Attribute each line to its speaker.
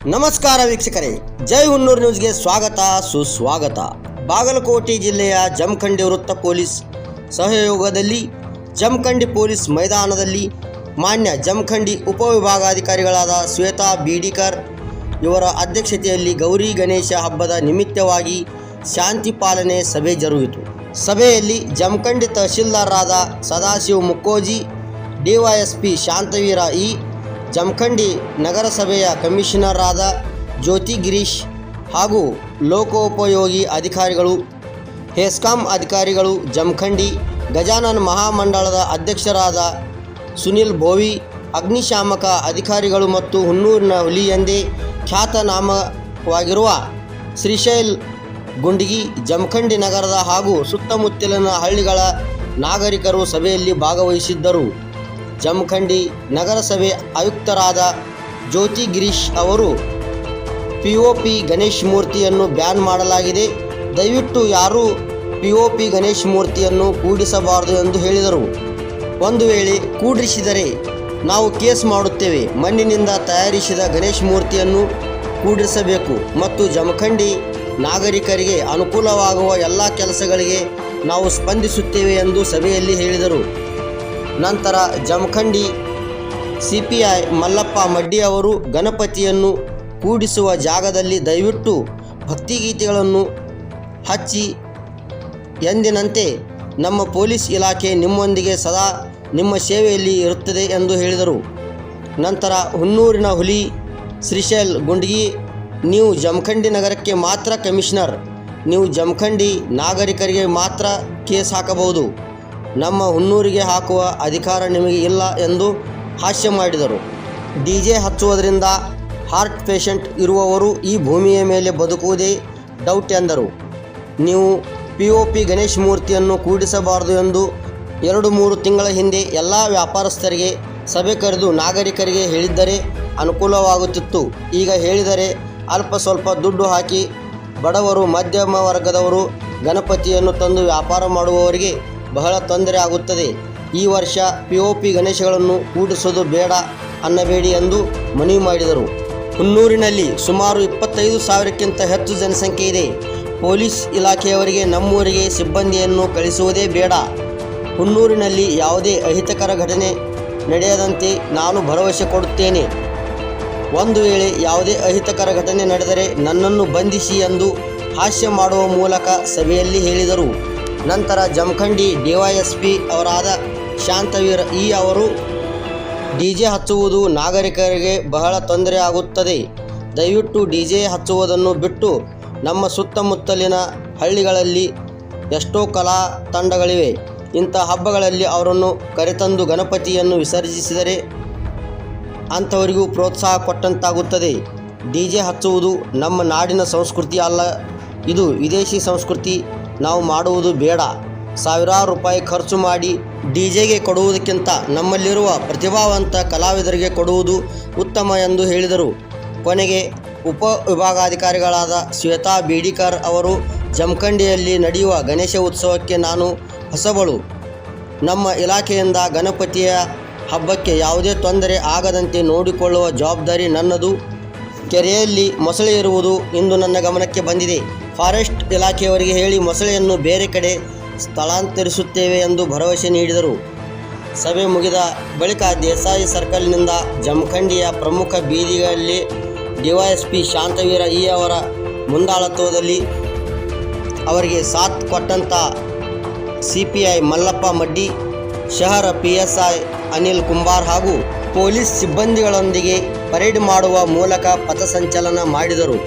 Speaker 1: ನಮಸ್ಕಾರ ವೀಕ್ಷಕರೇ, ಜೈ ಹುನ್ನೂರು ನ್ಯೂಸ್ಗೆ ಸ್ವಾಗತ, ಸುಸ್ವಾಗತ. ಬಾಗಲಕೋಟೆ ಜಿಲ್ಲೆಯ ಜಮಖಂಡಿ ವೃತ್ತ ಪೊಲೀಸ್ ಸಹಯೋಗದಲ್ಲಿ ಜಮಖಂಡಿ ಪೊಲೀಸ್ ಮೈದಾನದಲ್ಲಿ ಮಾನ್ಯ ಜಮಖಂಡಿ ಉಪವಿಭಾಗಾಧಿಕಾರಿಗಳಾದ ಶ್ವೇತಾ ಬೀಡಿಕರ್ ಇವರ ಅಧ್ಯಕ್ಷತೆಯಲ್ಲಿ ಗೌರಿ ಗಣೇಶ ಹಬ್ಬದ ನಿಮಿತ್ತವಾಗಿ ಶಾಂತಿ ಪಾಲನೆ ಸಭೆ ಜರುಗಿತು. ಸಭೆಯಲ್ಲಿ ಜಮಖಂಡಿ ತಹಶೀಲ್ದಾರರಾದ ಸದಾಶಿವ ಮುಕ್ಕೋಜಿ ಡಿವೈಎಸ್ಪಿ ಶಾಂತವೀರ ಇ ಜಮಖಂಡಿ ನಗರಸಭೆಯ ಕಮಿಷನರ್ ಆದ ಜ್ಯೋತಿ ಗಿರೀಶ್ ಹಾಗೂ ಲೋಕೋಪಯೋಗಿ ಅಧಿಕಾರಿಗಳು, ಹೆಸ್ಕಾಂ ಅಧಿಕಾರಿಗಳು, ಜಮಖಂಡಿ ಗಜಾನನ ಮಹಾಮಂಡಳದ ಅಧ್ಯಕ್ಷರಾದ ಸುನಿಲ್ ಭೋವಿ, ಅಗ್ನಿಶಾಮಕ ಅಧಿಕಾರಿಗಳು ಮತ್ತು ಹುನ್ನೂರಿನ ಹುಲಿ ಎಂದೇ ಖ್ಯಾತನಾಮವಾಗಿರುವ ಶ್ರೀಶೈಲ್ ಗುಂಡಿಗಿ, ಜಮಖಂಡಿ ನಗರದ ಹಾಗೂ ಸುತ್ತಮುತ್ತಲಿನ ಹಳ್ಳಿಗಳ ನಾಗರಿಕರು ಸಭೆಯಲ್ಲಿ ಭಾಗವಹಿಸಿದ್ದರು. ಜಮಖಂಡಿ ನಗರಸಭೆ ಆಯುಕ್ತರಾದ ಜ್ಯೋತಿ ಗಿರೀಶ್ ಅವರು ಪಿ ಒ ಪಿ ಗಣೇಶ್ ಮೂರ್ತಿಯನ್ನು ಬ್ಯಾನ್ ಮಾಡಲಾಗಿದೆ. ದಯವಿಟ್ಟು ಯಾರೂ ಪಿ ಒ ಪಿ ಗಣೇಶ್ ಮೂರ್ತಿಯನ್ನು ಕೂಡಿಸಬಾರದು ಎಂದು ಹೇಳಿದರು. ಒಂದು ವೇಳೆ ಕೂಡಿಸಿದರೆ ನಾವು ಕೇಸ್ ಮಾಡುತ್ತೇವೆ. ಮಣ್ಣಿನಿಂದ ತಯಾರಿಸಿದ ಗಣೇಶ್ ಮೂರ್ತಿಯನ್ನು ಕೂಡಿಸಬೇಕು ಮತ್ತು ಜಮಖಂಡಿ ನಾಗರಿಕರಿಗೆ ಅನುಕೂಲವಾಗುವ ಎಲ್ಲ ಕೆಲಸಗಳಿಗೆ ನಾವು ಸ್ಪಂದಿಸುತ್ತೇವೆ ಎಂದು ಸಭೆಯಲ್ಲಿ ಹೇಳಿದರು. ನಂತರ Jamkhandi C P I Mallappa Maddi ಅವರು ಗಣಪತಿಯನ್ನು ಕೂಡಿಸುವ ಜಾಗದಲ್ಲಿ ದಯವಿಟ್ಟು ಭಕ್ತಿಗೀತೆಗಳನ್ನು ಹಚ್ಚಿ ಎಂದಿನಂತೆ ನಮ್ಮ ಪೊಲೀಸ್ ಇಲಾಖೆ ನಿಮ್ಮೊಂದಿಗೆ ಸದಾ ನಿಮ್ಮ ಸೇವೆಯಲ್ಲಿ ಇರುತ್ತದೆ ಎಂದು ಹೇಳಿದರು. ನಂತರ ಹುನ್ನೂರಿನ ಹುಲಿ ಶ್ರೀಶೈಲ್ ಗುಂಡ್ಗಿ, ನೀವು ಜಮಖಂಡಿ ನಗರಕ್ಕೆ ಮಾತ್ರ ಕಮಿಷನರ್, ನೀವು ಜಮಖಂಡಿ ನಾಗರಿಕರಿಗೆ ಮಾತ್ರ ಕೇಸ್ ಹಾಕಬಹುದು. ನಮ್ಮ ಹುನ್ನೂರಿಗೆ ಹಾಕುವ ಅಧಿಕಾರ ನಿಮಗೆ ಇಲ್ಲ ಎಂದು ಹಾಸ್ಯ ಮಾಡಿದರು. ಡಿ ಜೆ ಹಚ್ಚುವುದರಿಂದ ಹಾರ್ಟ್ ಪೇಷಂಟ್ ಇರುವವರು ಈ ಭೂಮಿಯ ಮೇಲೆ ಬದುಕುವುದೇ ಡೌಟ್ ಎಂದರು. ನೀವು ಪಿ ಒ ಪಿ ಗಣೇಶ್ ಮೂರ್ತಿಯನ್ನು ಕೂಡಿಸಬಾರದು ಎಂದು ಎರಡು ಮೂರು ತಿಂಗಳ ಹಿಂದೆ ಎಲ್ಲ ವ್ಯಾಪಾರಸ್ಥರಿಗೆ, ಸಭೆ ಕರೆದು ನಾಗರಿಕರಿಗೆ ಹೇಳಿದ್ದರೆ ಅನುಕೂಲವಾಗುತ್ತಿತ್ತು. ಈಗ ಹೇಳಿದರೆ ಅಲ್ಪ ಸ್ವಲ್ಪ ದುಡ್ಡು ಹಾಕಿ ಬಡವರು, ಮಧ್ಯಮ ವರ್ಗದವರು ಗಣಪತಿಯನ್ನು ತಂದು ವ್ಯಾಪಾರ ಮಾಡುವವರಿಗೆ ಬಹಳ ತೊಂದರೆ ಆಗುತ್ತದೆ. ಈ ವರ್ಷ ಪಿ ಒ ಪಿ ಗಣೇಶಗಳನ್ನು ಕೂಡಿಸೋದು ಬೇಡ ಅನ್ನಬೇಡಿ ಎಂದು ಮನವಿ ಮಾಡಿದರು. ಹುನ್ನೂರಿನಲ್ಲಿ ಸುಮಾರು ಇಪ್ಪತ್ತೈದು ಸಾವಿರಕ್ಕಿಂತ ಹೆಚ್ಚು ಜನಸಂಖ್ಯೆ ಇದೆ. ಪೊಲೀಸ್ ಇಲಾಖೆಯವರಿಗೆ ನಮ್ಮೂರಿಗೆ ಸಿಬ್ಬಂದಿಯನ್ನು ಕಳಿಸುವುದೇ ಬೇಡ. ಹುನ್ನೂರಿನಲ್ಲಿ ಯಾವುದೇ ಅಹಿತಕರ ಘಟನೆ ನಡೆಯದಂತೆ ನಾನು ಭರವಸೆ ಕೊಡುತ್ತೇನೆ. ಒಂದು ವೇಳೆ ಯಾವುದೇ ಅಹಿತಕರ ಘಟನೆ ನಡೆದರೆ ನನ್ನನ್ನು ಬಂಧಿಸಿ ಎಂದು ಹಾಸ್ಯ ಮಾಡುವ ಮೂಲಕ ಸಭೆಯಲ್ಲಿ ಹೇಳಿದರು. ನಂತರ ಜಮಖಂಡಿ ಡಿವೈಎಸ್ಪಿ ಅವರಾದ ಶಾಂತವೀರ್ ಈ ಅವರು ಡಿಜೆ ಹಚ್ಚುವುದು ನಾಗರಿಕರಿಗೆ ಬಹಳ ತೊಂದರೆ ಆಗುತ್ತದೆ. ದಯವಿಟ್ಟು ಡಿಜೆ ಹಚ್ಚುವುದನ್ನು ಬಿಟ್ಟು ನಮ್ಮ ಸುತ್ತಮುತ್ತಲಿನ ಹಳ್ಳಿಗಳಲ್ಲಿ ಎಷ್ಟೋ ಕಲಾ ತಂಡಗಳಿವೆ. ಇಂಥ ಹಬ್ಬಗಳಲ್ಲಿ ಅವರನ್ನು ಕರೆತಂದು ಗಣಪತಿಯನ್ನು ವಿಸರ್ಜಿಸಿದರೆ ಅಂಥವರಿಗೂ ಪ್ರೋತ್ಸಾಹ ಕೊಟ್ಟಂತಾಗುತ್ತದೆ. ಡಿ ಜೆ ಹಚ್ಚುವುದು ನಮ್ಮ ನಾಡಿನ ಸಂಸ್ಕೃತಿ ಅಲ್ಲ, ಇದು ವಿದೇಶಿ ಸಂಸ್ಕೃತಿ ನಾವು ಮಾಡುವುದು ಬೇಡ. ಸಾವಿರಾರು ರೂಪಾಯಿ ಖರ್ಚು ಮಾಡಿ ಡಿ ಜೆಗೆ ಕೊಡುವುದಕ್ಕಿಂತ ನಮ್ಮಲ್ಲಿರುವ ಪ್ರತಿಭಾವಂತ ಕಲಾವಿದರಿಗೆ ಕೊಡುವುದು ಉತ್ತಮ ಎಂದು ಹೇಳಿದರು. ಕೊನೆಗೆ ಉಪ ವಿಭಾಗಾಧಿಕಾರಿಗಳಾದ ಶ್ವೇತಾ ಬೀಡಿಕರ್ ಅವರು ಜಮಖಂಡಿಯಲ್ಲಿ ನಡೆಯುವ ಗಣೇಶ ಉತ್ಸವಕ್ಕೆ ನಾನು ಹೊಸಬಳು. ನಮ್ಮ ಇಲಾಖೆಯಿಂದ ಗಣಪತಿಯ ಹಬ್ಬಕ್ಕೆ ಯಾವುದೇ ತೊಂದರೆ ಆಗದಂತೆ ನೋಡಿಕೊಳ್ಳುವ ಜವಾಬ್ದಾರಿ ನನ್ನದು. ಕೆರೆಯಲ್ಲಿ ಮೊಸಳೆ ಇರುವುದು ಇಂದು ನನ್ನ ಗಮನಕ್ಕೆ ಬಂದಿದೆ. ಫಾರೆಸ್ಟ್ ಇಲಾಖೆಯವರಿಗೆ ಹೇಳಿ ಮೊಸಳೆಯನ್ನು ಬೇರೆ ಕಡೆ ಸ್ಥಳಾಂತರಿಸುತ್ತೇವೆ ಎಂದು ಭರವಸೆ ನೀಡಿದರು. ಸಭೆ ಮುಗಿದ ಬಳಿಕ ದೇಸಾಯಿ ಸರ್ಕಲ್ನಿಂದ ಜಮಖಂಡಿಯ ಪ್ರಮುಖ ಬೀದಿಗಳಲ್ಲಿ ಡಿವೈಎಸ್ಪಿ ಶಾಂತವೀರ ಈ ಅವರ ಮುಂದಾಳತ್ವದಲ್ಲಿ ಅವರಿಗೆ ಸಾಥ್ ಕೊಟ್ಟಂಥ C P I Mallappa Maddi, ಶಹರ P S I Anil Kumbar ಹಾಗೂ ಪೊಲೀಸ್ ಸಿಬ್ಬಂದಿಗಳೊಂದಿಗೆ ಪರೇಡ್ ಮಾಡುವ ಮೂಲಕ ಪಥಸಂಚಲನ ಮಾಡಿದರು.